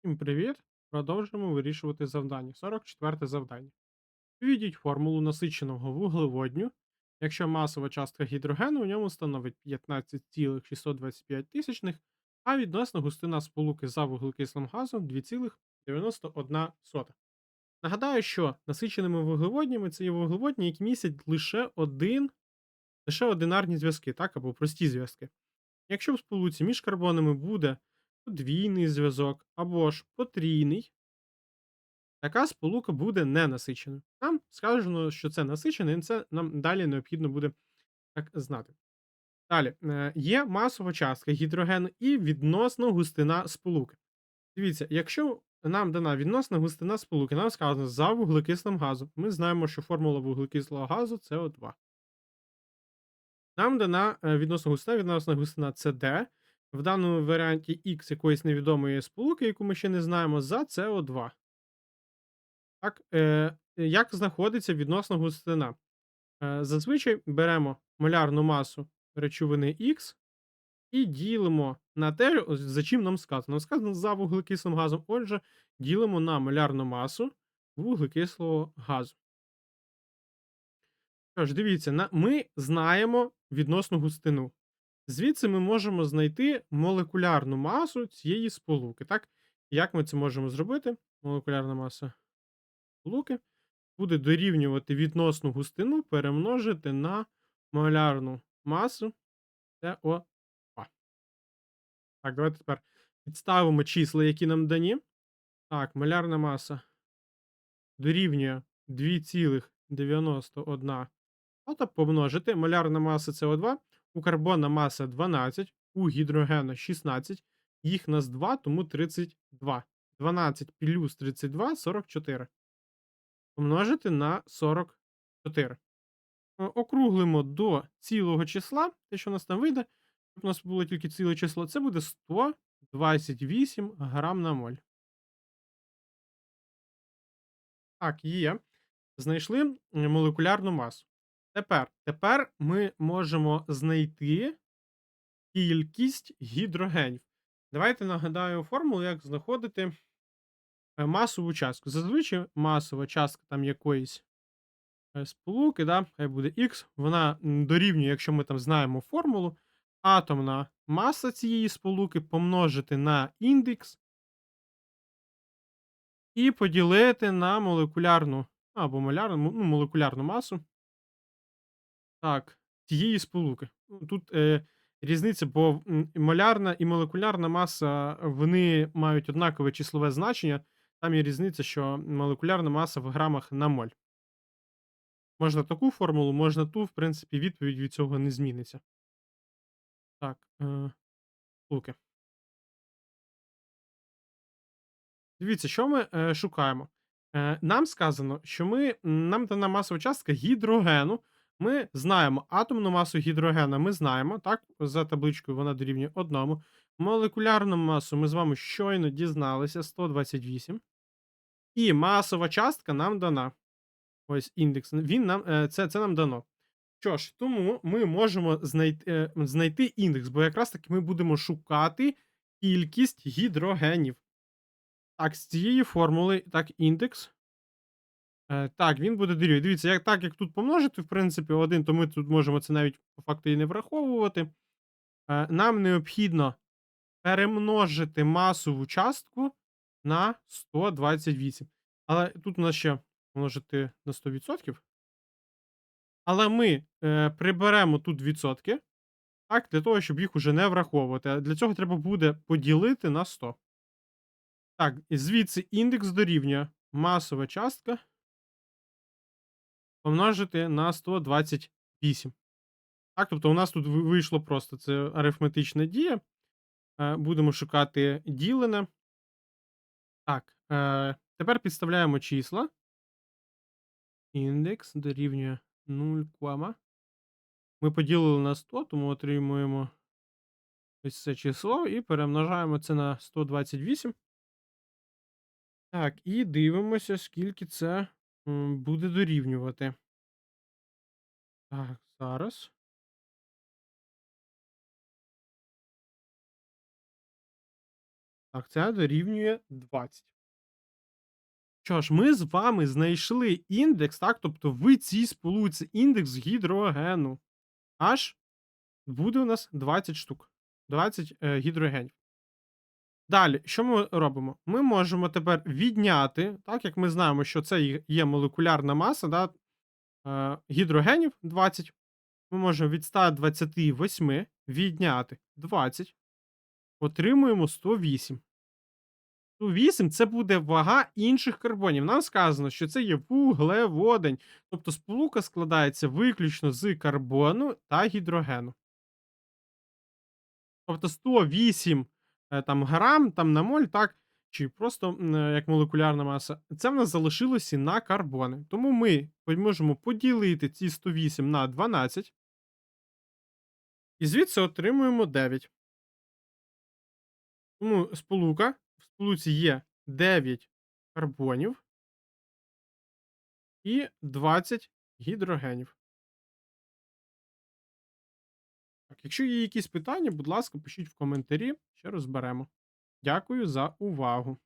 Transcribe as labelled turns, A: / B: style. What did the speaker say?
A: Всім привіт! Продовжуємо вирішувати завдання. 44 завдання. Введіть формулу насиченого вуглеводню, якщо масова частка гідрогену у ньому становить 15,625, тисячних, а відносна густина сполуки за вуглекислим газом 2,91. Нагадаю, що насиченими вуглеводнями це є вуглеводні, які містять лише один, лише одинарні зв'язки, так, або прості зв'язки. Якщо в сполуці між карбонами буде подвійний зв'язок або ж потрійний, така сполука буде ненасиченою. Нам сказано, що це насичене, і це нам далі необхідно буде так знати. Далі, е, є масова частка гідрогену і відносна густина сполуки. Дивіться, якщо нам дана відносна густина сполуки, нам сказано за вуглекислим газом. Ми знаємо, що формула вуглекислого газу це О2. Нам дана е, відносна густина, відносна густина це D. В даному варіанті X якоїсь невідомої сполуки, яку ми ще не знаємо, за СО2. Так, е, як знаходиться відносна густина? Е, зазвичай беремо молярну масу речовини X і ділимо на те, за чим нам сказано. Нам сказано за вуглекислим газом. Отже, ділимо на молярну масу вуглекислого газу. Що ж, дивіться, ми знаємо відносну густину. Звідси ми можемо знайти молекулярну масу цієї сполуки. Так? Як ми це можемо зробити? Молекулярна маса сполуки буде дорівнювати відносну густину перемножити на молярну масу СО2. Так, давайте тепер підставимо числа, які нам дані. Так, молярна маса дорівнює 2,91 Тобто помножити молярна маса СО2, у карбона маса 12, у гідрогена 16, їх нас 2, тому 32. 12 плюс 32 44. Помножити на 44. Округлимо до цілого числа, те, що у нас там вийде, щоб у нас було тільки ціле число, це буде 128 грам на моль. Так, є. Знайшли молекулярну масу. Тепер тепер ми можемо знайти кількість гідрогенів. Давайте нагадаю формулу, як знаходити е, масову частку. Зазвичай масова частка там якоїсь е, сполуки, да, хай буде X, вона дорівнює, якщо ми там знаємо формулу, атомна маса цієї сполуки помножити на індекс і поділити на молекулярну або молярну, ну, молекулярну масу. Так, тієї сполуки. Ну, тут е, різниця, бо молярна і молекулярна маса вони мають однакове числове значення. Там є різниця, що молекулярна маса в грамах на моль. Можна таку формулу, можна ту, в принципі, відповідь від цього не зміниться. Так, е, сполуки. Дивіться, що ми е, шукаємо. Е, Нам сказано, що ми, нам дана масова частка гідрогену. Ми знаємо атомну масу гідрогена, ми знаємо, так, за табличкою вона дорівнює одному. Молекулярну масу ми з вами щойно дізналися 128. І масова частка нам дана. Ось індекс. Він нам, е, Це це нам дано. Що ж, тому ми можемо знайти е, знайти індекс, бо якраз таки ми будемо шукати кількість гідрогенів. Так, з цієї формули, так, індекс. Е, Так, він буде дорівнювати. Дивіться, як так як тут помножити, в принципі, один, то ми тут можемо це навіть по факту і не враховувати. Е, Нам необхідно перемножити масову частку на 128. Але тут у нас ще множити на 100%. Але ми е, приберемо тут відсотки, так, для того, щоб їх уже не враховувати. А для цього треба буде поділити на 100. Так, звідси індекс дорівнює масова частка помножити на 128. Так, тобто у нас тут вийшло просто це арифметична дія. Е, будемо шукати ділене. Так, е, тепер підставляємо числа. Індекс дорівнює 0, ми поділили на 100, тому отримуємо ось це число і перемножаємо це на 128. Так, і дивимося, скільки це буде дорівнювати. Так, зараз. Так, це дорівнює 20. Що ж, ми з вами знайшли індекс, так? Тобто в цій сполуці індекс гідрогену. Аж буде у нас 20 штук. 20 е, гідрогенів. Далі, що ми робимо? Ми можемо тепер відняти, так як ми знаємо, що це є- молекулярна маса, да, е, гідрогенів 20. Ми можемо від 128 відняти 20. Отримуємо 108. 108 це буде вага інших карбонів. Нам сказано, що це є вуглеводень. Тобто сполука складається виключно з карбону та гідрогену. Тобто 108 е, там, грам там, на моль, так, чи просто е, як молекулярна маса, це в нас залишилося на карбони. Тому ми можемо поділити ці 108 на 12. І звідси отримуємо 9. Тому сполука. В сполуці є 9 карбонів і 20 гідрогенів. Якщо є якісь питання, будь ласка, пишіть в коментарі, ще розберемо. Дякую за увагу.